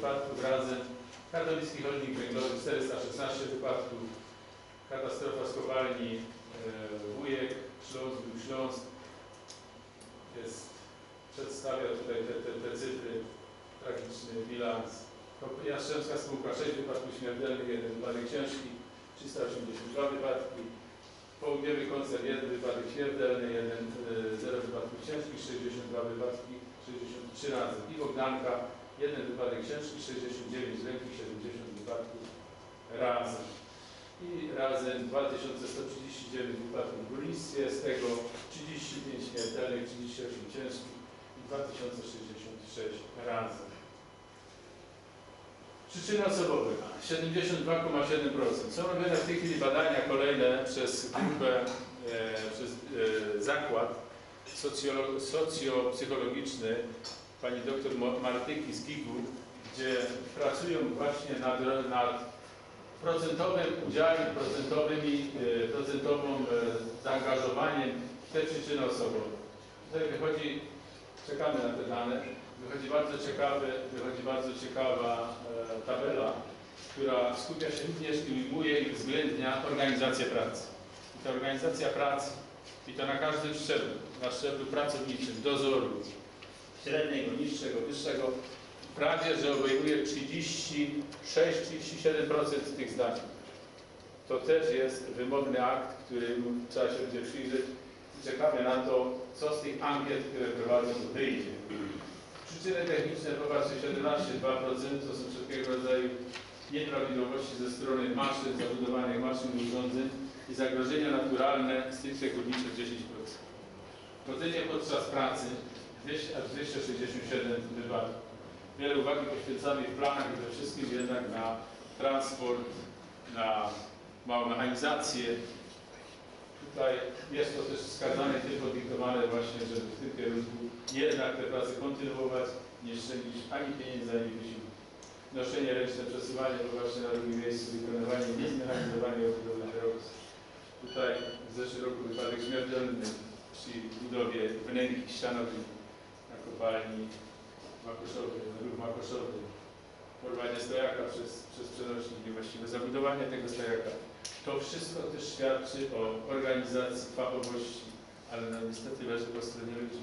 wypadków razem. Katowicki Chodnik Węglowy 416 wypadków. Katastrofa z kopalni e, Wujek, Śląsk, Śląsk. Jest, przedstawia tutaj te, te, te cyfry, tragiczny bilans. Jastrzębska Spółka 6 wypadków śmiertelnych, 1 wypadek ciężki, 382 wypadki. Południowy koncern 1 wypadek śmiertelny, 1, 0 wypadków ciężkich, 62 wypadki, 63 razy. I Bogdanka 1 wypadek ciężki, 69 lękich, 70 wypadków razem. I razem 2139 wypadków w górnictwie, z tego 35 śmiertelnych, 38 ciężkich i 2066 razem. Przyczyny osobowe 72,7%. Są robione w tej chwili badania kolejne przez grupę, e, przez e, zakład socjopsychologiczny pani Mo- Martyki z GIG-u, gdzie pracują właśnie nad, nad procentowym udziałem, e, procentową e, zaangażowaniem w te przyczyny osobowe. Tutaj wychodzi, czekamy na te dane, wychodzi bardzo ciekawe, wychodzi bardzo ciekawa e, tabela, która skupia się również i ujmuje i uwzględnia organizację pracy. I ta organizacja pracy, i to na każdym szczeblu, na szczeblu pracowniczym, dozoru, średniego, niższego, wyższego, prawie, że obejmuje 36-37% tych zdań. To też jest wymowny akt, którym trzeba się będzie przyjrzeć czekamy na to, co z tych ankiet, które prowadzą, wyjdzie. Przyczyny techniczne, popatrzcie, 17,2% to są wszelkiego rodzaju nieprawidłowości ze strony maszyn, zabudowanych maszyn urządzeń i zagrożenia naturalne stricte górnicze 10%. Chodzenie podczas pracy 200 aż 267 wypadków. Wiele uwagi poświęcamy w planach i we wszystkim jednak na transport, na małą mechanizację. Tutaj jest to też wskazane, tym podyktowane właśnie, żeby w tym kierunku jednak te prace kontynuować, nie szczędzić ani pieniędzy, ani wysiłku. Noszenie ręczne, przesuwanie go właśnie na drugim miejscu, wykonywanie niezmechanizowanej obudowy kierowcy. Tutaj w zeszłym roku wypadek śmiertelny przy budowie wnęki ścianowych na kopalni Makoszowej, na ruch Makoszowy. Porwanie stojaka przez, przez przenośnik, niewłaściwe zabudowanie tego stojaka. To wszystko też świadczy o organizacji, fachowości, ale no niestety leży po stronie ludzi.